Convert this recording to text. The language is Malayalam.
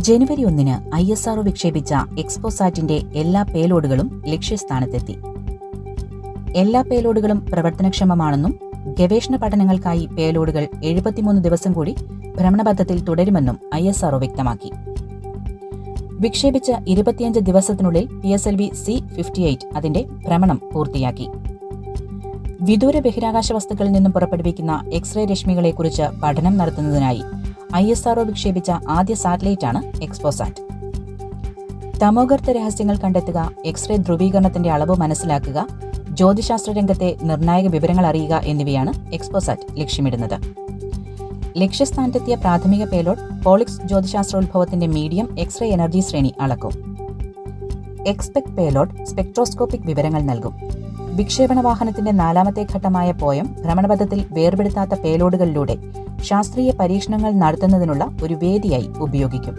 ജനുവരി ഒന്നിന് ഐ എസ് ആർഒ വിക്ഷേപിച്ച എക്സ്പോസാറ്റിന്റെ എല്ലാ പേലോഡുകളും ലക്ഷ്യസ്ഥാനത്തെത്തി. എല്ലാ പേലോഡുകളും പ്രവർത്തനക്ഷമമാണെന്നും ഗവേഷണ പഠനങ്ങൾക്കായി പേലോഡുകൾ എഴുപത്തിമൂന്ന് ദിവസം കൂടി ഭ്രമണപഥത്തിൽ തുടരുമെന്നും ഐ എസ് ആർഒ വ്യക്തമാക്കി. വിക്ഷേപിച്ച ഇരുപത്തിയഞ്ച് ദിവസത്തിനുള്ളിൽ P S L V C fifty eight അതിന്റെ ഭ്രമണം പൂർത്തിയാക്കി. വിദൂര ബഹിരാകാശ വസ്തുക്കളിൽ നിന്നും പുറപ്പെടുവിക്കുന്ന എക്സ്റേ രശ്മികളെക്കുറിച്ച് പഠനം നടത്തുന്നതിനായി ഐ എസ് ആർഒ വിക്ഷേപിച്ച ആദ്യ സാറ്റലൈറ്റാണ് എക്സ്പോസാറ്റ്. തമോഗർത്ത രഹസ്യങ്ങൾ കണ്ടെത്തുക എക്സ്റേ ധ്രുവീകരണത്തിന്റെ അളവ് മനസ്സിലാക്കുക ജ്യോതിശാസ്ത്ര രംഗത്തെ നിർണായക വിവരങ്ങൾ അറിയുക എന്നിവയാണ് എക്സ്പോസാറ്റ് ലക്ഷ്യമിടുന്നത്. ലക്ഷ്യസ്ഥാനത്തെത്തിയ പ്രാഥമിക പേലോഡ് പോളിക്സ് ജ്യോതിശാസ്ത്രോത്ഭവത്തിന്റെ മീഡിയം എക്സ്റേ എനർജി ശ്രേണി അളക്കും. എക്സ്പെക്ട് പേലോഡ് സ്പെക്ട്രോസ്കോപ്പിക് വിവരങ്ങൾ നൽകും. വിക്ഷേപണ വാഹനത്തിന്റെ നാലാമത്തെ ഘട്ടമായ പോയം ഭ്രമണപഥത്തിൽ വേർപെടുത്താത്ത പേലോഡുകളിലൂടെ ശാസ്ത്രീയ പരീക്ഷണങ്ങൾ നടത്തുന്നതിനുള്ള ഒരു വേദിയായി ഉപയോഗിക്കും.